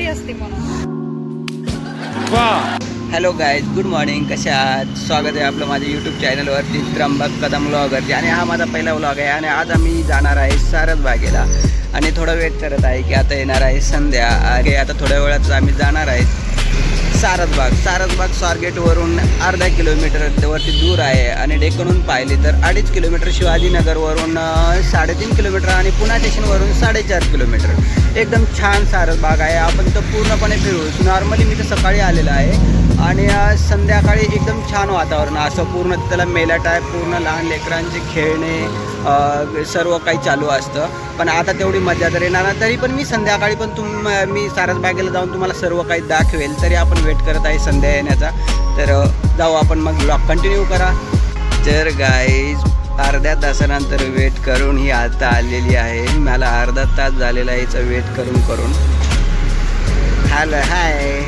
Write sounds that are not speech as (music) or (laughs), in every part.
गर्दी असते म्हणून. हॅलो गाईज गुड मॉर्निंग कशा आहात? स्वागत आहे आपलं माझ्या यूट्यूब चॅनलवरती त्र्यंबक कदम व्लॉगरती आणि हा माझा पहिला व्लॉग आहे आणि आज आम्ही जाणार आहे सारस बागेला. आणि थोडा वेट करत आहे की आता येणार आहे संध्या. आणि आता थोड्या वेळात आम्ही जाणार आहे. सारसबाग सारसबाग स्वारगेटवरून अर्धा किलोमीटरवरती दूर आहे आणि डेकणून पाहिली तर अडीच किलोमीटर शिवाजीनगरवरून साडेतीन किलोमीटर आणि पुणा स्टेशनवरून साडेचार किलोमीटर. एकदम छान सारसबाग आहे. आपण तर पूर्णपणे फिरू नॉर्मली मी तर सकाळी आलेलो आहे आणि संध्याकाळी एकदम छान वातावरण असं पूर्ण त्याला मेला टाईप पूर्ण लहान लेकरांचे खेळणे सर्व काही चालू असतं. पण आता तेवढी मजा तर येणार नाही. तरी पण मी संध्याकाळी पण तुम मी सारसबागेला जाऊन तुम्हाला सर्व काही दाखवेल. तरी आपण वेट करत आहे संध्या येण्याचा. तर जाऊ आपण मग ब्लॉग कंटिन्यू करा. तर गाईज अर्ध्या तासानंतर वेट करून ही आता आलेली आहे. मला अर्धा तास झालेला आहे वेट करून करून हॅलो हाय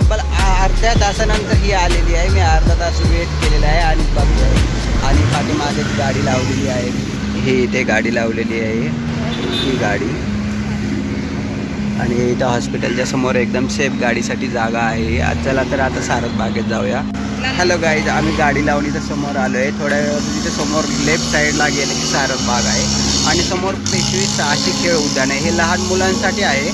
तब्बल अर्ध्या तासानंतर ही आलेली आहे. मी अर्धा तास वेट केलेला आहे आणि बघतोय आणि पाठीमागे गाडी लावलेली आहे. ही इथे गाडी लावलेली आहे. ही गाडी. आणि इथं हॉस्पिटलच्या समोर एकदम सेफ गाडीसाठी जागा आहे. आज चला तर आता सारस बागेत जाऊया. हॅलो गाईज आम्ही गाडी लावून इथं समोर आलो आहे थोड्या वेळ तिथे समोर लेफ्ट साईडला गेलं की सारस बाग आहे. आणि समोर पेशवी साहसी खेळ उद्यान आहे. हे लहान मुलांसाठी आहे.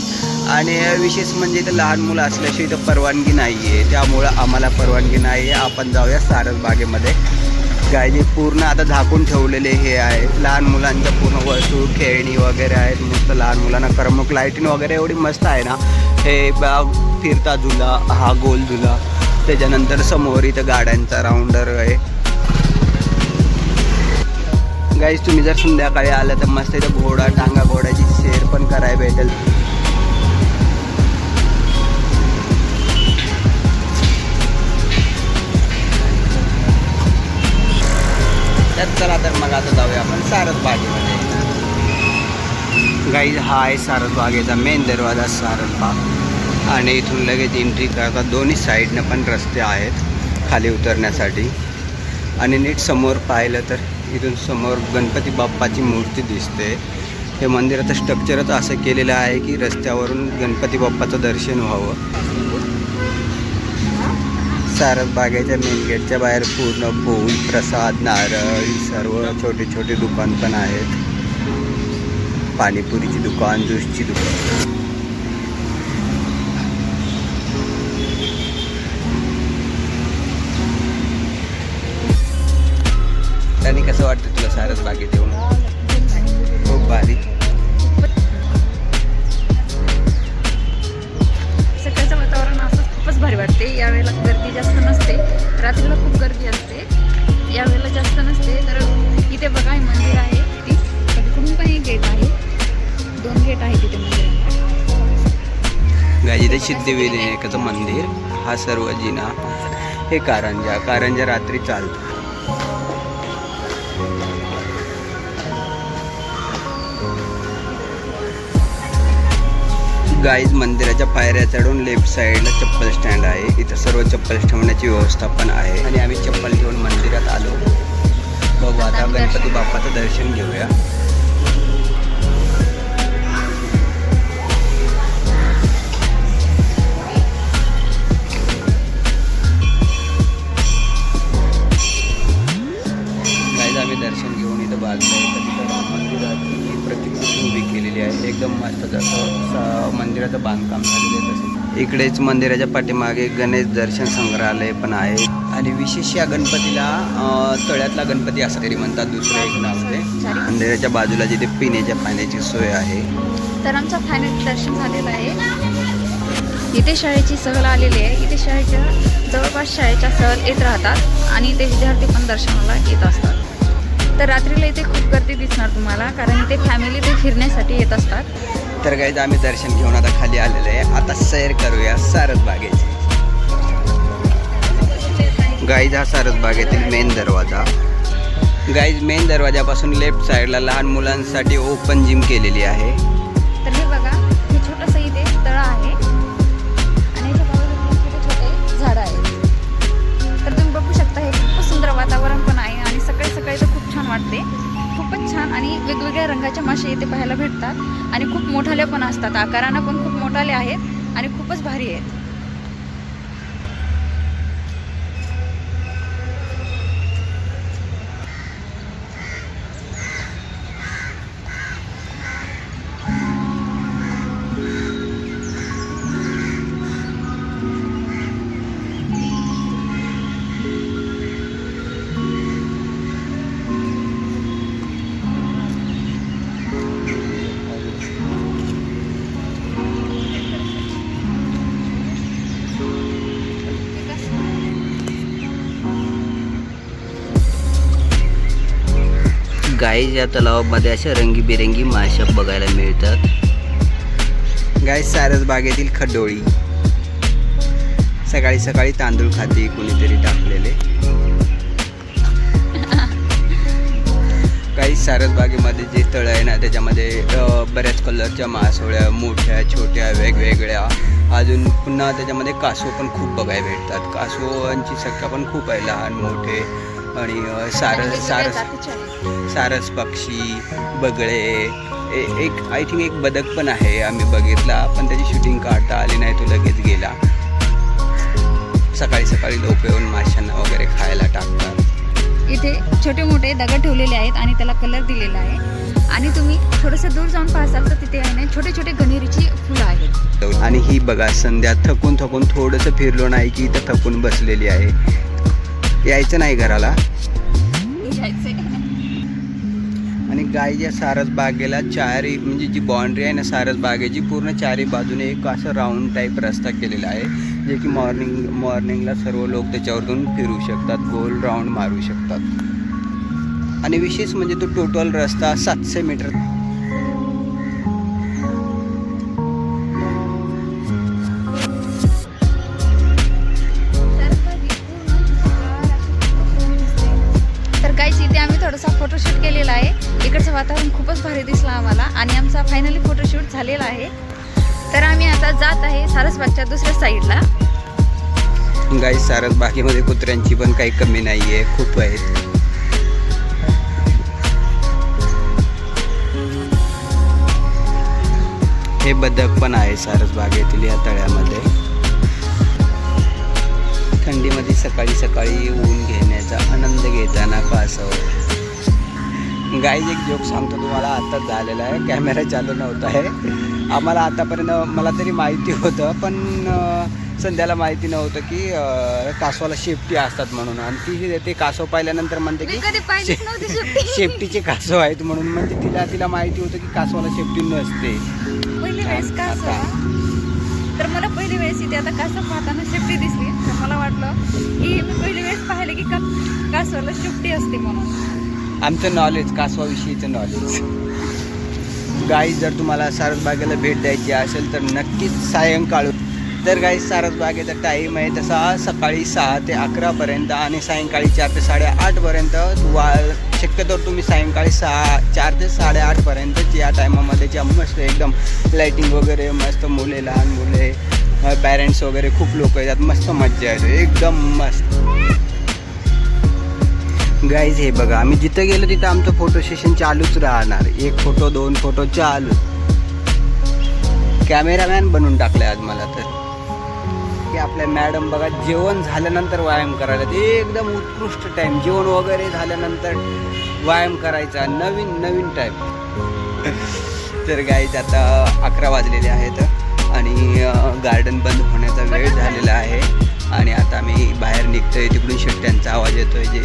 आणि विशेष म्हणजे इथं लहान मुलं असल्याशिवाय इथं परवानगी नाही आहे त्यामुळं आम्हाला परवानगी नाही आहे आपण जाऊया सारस बागेमध्ये. गायचे पूर्ण आता झाकून ठेवलेले हे आहे. लहान मुलांच्या पूर्ण वस्तू खेळणी वगैरे आहेत. मस्त लहान मुलांना करमणूक लाईटिंग वगैरे एवढी मस्त आहे ना. हे बाग फिरता झुला हा गोल झुला. त्याच्यानंतर समोर इथं गाड्यांचा राऊंडर आहे. गाईज तुम्ही जर संध्याकाळी आलं तर मस्त इथं घोडा टांगा घोड्याची शेअर पण करायला भेटेल. चला तर मग आता जाऊया आपण सारस बागेमध्ये गाईज हा आहे सारस बागेचा मेन दरवाजा सारस बाग आणि इथून लगेच एंट्री करतात दोन्ही साईडनं पण रस्ते आहेत खाली उतरण्यासाठी. आणि नीट समोर पाहिलं तर इथून समोर गणपती बाप्पाची मूर्ती दिसते. हे मंदिराचं स्ट्रक्चरच असं केलेलं आहे की रस्त्यावरून गणपती बाप्पाचं दर्शन व्हावं. सारस बागेच्या मेन गेटच्या बाहेर पूर्ण फूल प्रसाद नारळ सर्व छोटे छोटे दुकान पण आहेत. पाणीपुरीची दुकान ज्यूसची दुकान. आणि कसं वाटतं तुला सारस बागेत येऊन? खूप भारी. रात्रीला खूप गर्दी असते. यावेळेला जास्त नसते. तर इथे बघा हे मंदिर आहे. ती तिकडून पण एक गेट आहे. दोन गेट आहे तिथे मंदिरात. गाजी सिद्धिविनायकाचं मंदिर हा सर्व जिना. हे कारंजा. कारंजा रात्री चालतं. गाईज मंदिराच्या पायऱ्या चढून लेफ्ट साईडला चप्पल स्टँड आहे. इथं सर्व चप्पल ठेवण्याची व्यवस्था पण आहे. आणि आम्ही चप्पल ठेवून मंदिरात आलो. बघू आता गणपती बाप्पाचं दर्शन घेऊया. बांधकाम झालेलं आहे तसं. इकडेच मंदिराच्या पाठीमागे गणेश दर्शन संग्रहालय पण आहे. आणि विशेष या गणपतीला तळ्यातला गणपती असं तरी म्हणतात दुसरं एक नाव ते. मंदिराच्या बाजूला जिथे पिण्याच्या पाण्याची सोय आहे. तर आमचं फायनल दर्शन झालेलं आहे. इथे शाळेची सहल आलेली आहे. इथे शाळेच्या जवळपास शाळेच्या सहल येत राहतात आणि इथे विद्यार्थी पण दर्शनाला येत असतात. तर रात्रीला इथे खूप गर्दी दिसणार तुम्हाला कारण इथे फॅमिली ते फिरण्यासाठी येत असतात. तर गाईज आम्ही दर्शन घेऊन आता खाली आलेलो आहे. आता सैर करूया सारस बागेची गाईज हा सारस बागेतील मेन दरवाजा. गाईज मेन दरवाजापासून लेफ्ट साईडला लहान मुलांसाठी ओपन जिम केलेली आहे. वेगवेगळ्या रंगाच्या मासे इथे पाहायला भेटतात. आणि खूप मोठाल्या पण असतात. आकारानं पण खूप मोठाले आहेत आणि खूपच भारी आहेत. गाईज या तलावामध्ये अशा रंगीबेरंगी माशा बघायला मिळतात. गाय सारस बागेतील खडोळी. सकाळी सकाळी तांदूळ खाते कुणीतरी टाकलेले. काही सारस बागेमध्ये जे तळ आहे ना त्याच्यामध्ये बऱ्याच कलरच्या मासोळ्या मोठ्या छोट्या वेगवेगळ्या. अजून पुन्हा त्याच्यामध्ये कासव पण खूप बघायला भेटतात. कासवांची संख्या पण खूप आहे लहान मोठे. आणि सारस सारस. सारस पक्षी बगळे एक आय थिंक एक बदक पण आहे आम्ही बघितला. पण त्याची शूटिंग काढता आली नाही तो लगेच गेला. सकाळी सकाळी लोक येऊन माशांना वगैरे खायला टाकतात. इथे छोटे मोठे दगड ठेवलेले आहेत आणि त्याला कलर दिलेला आहे. आणि तुम्ही थोडंसं दूर जाऊन पाहसाल तर तिथे आहे ना छोटे छोटे गणेरीची फुलं आहेत. आणि ही बघा संध्या थकून थकून थोडंसं फिरलो नाही की इथं थकून बसलेली आहे. यायचं नाही घराला. आणि गायच्या सारस बागेला चारी म्हणजे जी बाउंड्री आहे ना सारस बागेची पूर्ण चारी बाजूने एक असं राऊंड टाईप रस्ता केलेला आहे जे की मॉर्निंग मॉर्निंगला सर्व लोक त्याच्यावरून फिरू शकतात गोल राऊंड मारू शकतात आणि विशेष म्हणजे तो टोटल रस्ता सातशे मीटर आणि आमचा फायनली फोटोशूट झालेला आहे. तर आम्ही आता जात आहे सारसबागच्या दुसऱ्या साईडला गाई सारसबागेमध्ये कुत्र्यांची पण काही कमी नाही आहे खूप आहेत. हे बदक पण आहे सारसबागेतील या तळ्यामध्ये. थंडीमध्ये सकाळी सकाळी ऊन घेण्याचा आनंद घेताना कासव गाईज एक जोक सांगतो तुम्हाला. आत्ताच झालेला आहे. कॅमेरा चालू नव्हता आहे. आम्हाला आतापर्यंत मला तरी माहिती होतं पण संध्याला माहिती नव्हतं की कासवाला शेपटी असतात म्हणून. आणि ती ते कासव पाहिल्यानंतर म्हणते की शेपटीचे कासव आहेत म्हणून. म्हणजे तिला तिला माहिती होतं की कासवाला शेपटी नसते. तर मला पहिली वेळेस इथे आता कासव पाहताना शेपटी दिसली. तर मला वाटलं की मी पहिली वेळेस पाहिले की का कासवाला शेपटी असते म्हणून. आमचं नॉलेज कासवाविषयीचं नॉलेज गाई जर तुम्हाला सारसबागेला भेट द्यायची असेल तर नक्कीच सायंकाळ. तर गाई सारसबागेचा टाईम आहे तसा सकाळी सहा ते अकरापर्यंत आणि सायंकाळी चार ते साडेआठपर्यंत वा शक्यतो तुम्ही सायंकाळी सहा चार ते साडेआठपर्यंत या टायमामध्ये ज्या मस्त एकदम लाईटिंग वगैरे मस्त मुले लहान मुले पॅरेंट्स वगैरे खूप लोक येतात. मस्त मज्जा येते. एकदम मस्त. गाईज हे बघा आम्ही जिथं गेलो तिथं आमचं फोटो सेशन चालूच राहणार. एक फोटो दोन फोटो चालू. कॅमेरामॅन बनवून टाकले आज मला तर. की आपल्या मॅडम बघा जेवण झाल्यानंतर व्यायाम करायला. ते एकदम उत्कृष्ट टाईम जेवण वगैरे झाल्यानंतर व्यायाम करायचा. नवीन नवीन टाईप (laughs) तर गाईज आता अकरा वाजलेले आहेत आणि गार्डन बंद होण्याचा वेळ झालेला आहे. आणि आता आम्ही बाहेर निघतोय तिकडून शिट्ट्यांचा आवाज येतोय जे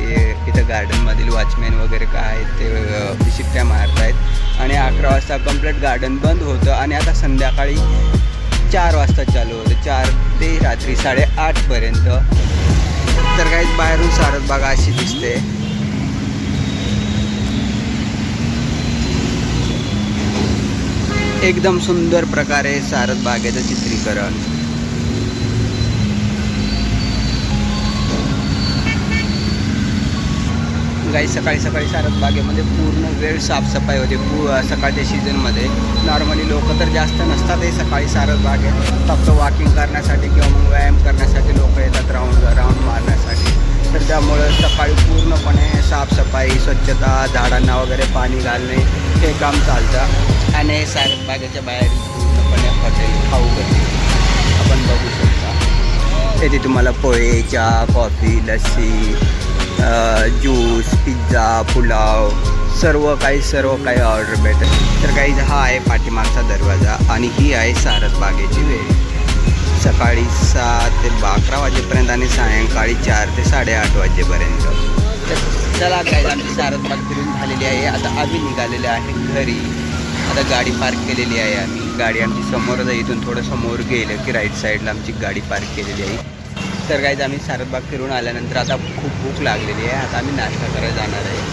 इथं गार्डनमधील वॉचमॅन वगैरे काय आहेत ते शिट्ट्या मारत आहेत आणि अकरा वाजता कंप्लीट गार्डन बंद होतं आणि आता संध्याकाळी चार वाजता चालू होतं. चार ते रात्री साडेआठपर्यंत तर काहीच बाहेरून सारस बागा अशी दिसते. एकदम सुंदर प्रकारे सारस बागेचं चित्रीकरण. गाई सकाळी सकाळी सारस बागेमध्ये पूर्ण वेळ साफसफाई होते. पू सकाळच्या सीझनमध्ये नॉर्मली लोक तर जास्त नसतातही सकाळी सारस बागेत फक्त वॉकिंग करण्यासाठी किंवा मग व्यायाम करण्यासाठी लोक येतात राऊंड राऊंड मारण्यासाठी. तर त्यामुळं सकाळी पूर्णपणे साफसफाई स्वच्छता झाडांना वगैरे पाणी घालणे हे काम चालतं. आणि हे सारसबागेच्या बाहेर पूर्णपणे हॉटेल खाऊ गर्दी आपण बघू शकता. येथे तुम्हाला पोहे चहा coffee lassi juice pizza pulao सर्व काही सर्व काही ऑर्डर भेटेल तर काही हा आहे पाठीमागचा दरवाजा आणि ही आहे सारसबागेची वेळ. सकाळी सात ते अकरा वाजेपर्यंत आणि सायंकाळी चार ते साडेआठ वाजेपर्यंत. तर चला काय आमची सारसबाग फिरून झालेली आहे. आता आम्ही निघालेले आहे घरी. आता गाडी पार्क केलेली आहे आम्ही. गाडी आमची समोरच इथून थोडं समोर गेलं की राईट साईडला आमची गाडी पार्क केलेली आहे. तर काहीच आम्ही शारदबाग फिरून आल्यानंतर आता खूप भूक लागलेली आहे. आता आम्ही नाश्ता करायला जाणार आहे.